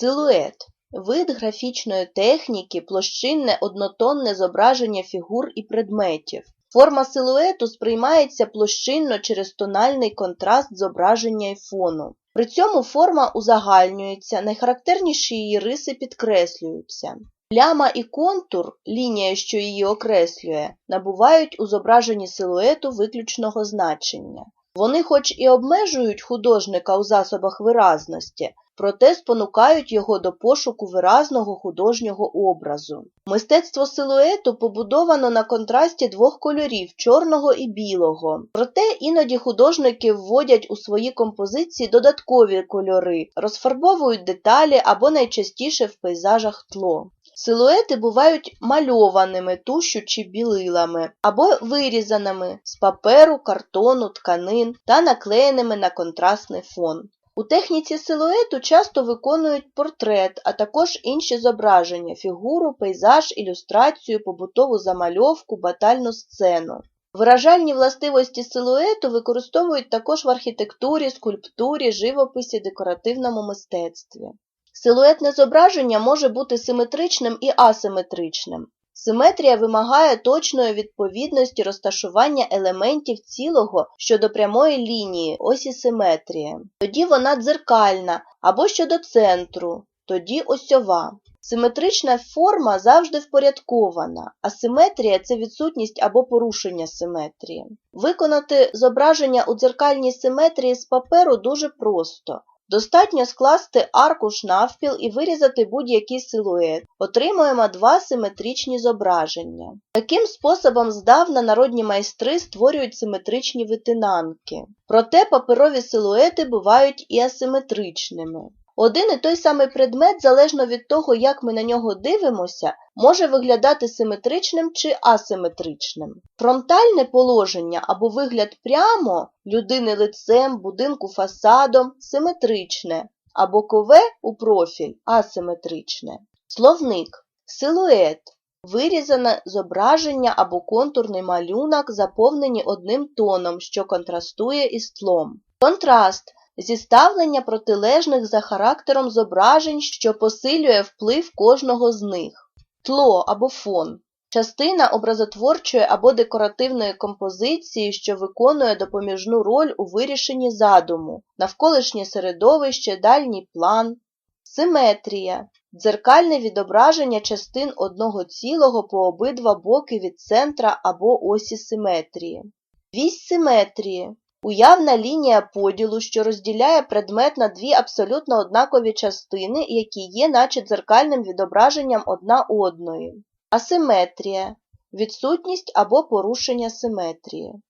Силует вид графічної техніки, площинне однотонне зображення фігур і предметів. Форма силуету сприймається площинно через тональний контраст зображення і фону. При цьому форма узагальнюється, найхарактерніші її риси підкреслюються. Пляма і контур, лінія, що її окреслює, набувають у зображенні силуету виключного значення. Вони хоч і обмежують художника у засобах виразності, проте спонукають його до пошуку виразного художнього образу. Мистецтво силуету побудовано на контрасті двох кольорів чорного і білого. Проте іноді художники вводять у свої композиції додаткові кольори, розфарбовують деталі або найчастіше в пейзажах тло. Силуети бувають мальованими тушю чи білилами або вирізаними з паперу, картону, тканин та наклеєними на контрастний фон. У техніці силуету часто виконують портрет, а також інші зображення фігуру, пейзаж, ілюстрацію, побутову замальовку, батальну сцену. Виражальні властивості силуету використовують також в архітектурі, скульптурі, живописі, декоративному мистецтві. Силуетне зображення може бути симетричним і асиметричним. Симетрія вимагає точної відповідності розташування елементів цілого щодо прямої лінії, осі симетрії. Тоді вона дзеркальна або щодо центру, тоді осьова. Симетрична форма завжди впорядкована, а симетрія це відсутність або порушення симетрії. Виконати зображення у дзеркальній симетрії з паперу дуже просто. Достатньо скласти аркуш навпіл і вирізати будь-який силует. Отримуємо два симетричні зображення. Таким способом здавна народні майстри створюють симетричні витинанки. Проте паперові силуети бувають і асиметричними. Один і той самий предмет, залежно від того, як ми на нього дивимося, може виглядати симетричним чи асиметричним. Фронтальне положення або вигляд прямо людини лицем, будинку фасадом симетричне, а бокове у профіль асиметричне. Словник силует вирізане зображення або контурний малюнок, заповнені одним тоном, що контрастує із тлом. Контраст зіставлення протилежних за характером зображень, що посилює вплив кожного з них. Тло або фон частина образотворчої або декоративної композиції, що виконує допоміжну роль у вирішенні задуму, навколишнє середовище, дальній план, симетрія дзеркальне відображення частин одного цілого по обидва боки від центра або осі симетрії. Вісь симетрії Уявна лінія поділу, що розділяє предмет на дві абсолютно однакові частини, які є наче дзеркальним відображенням одна одної. Асиметрія відсутність або порушення симетрії.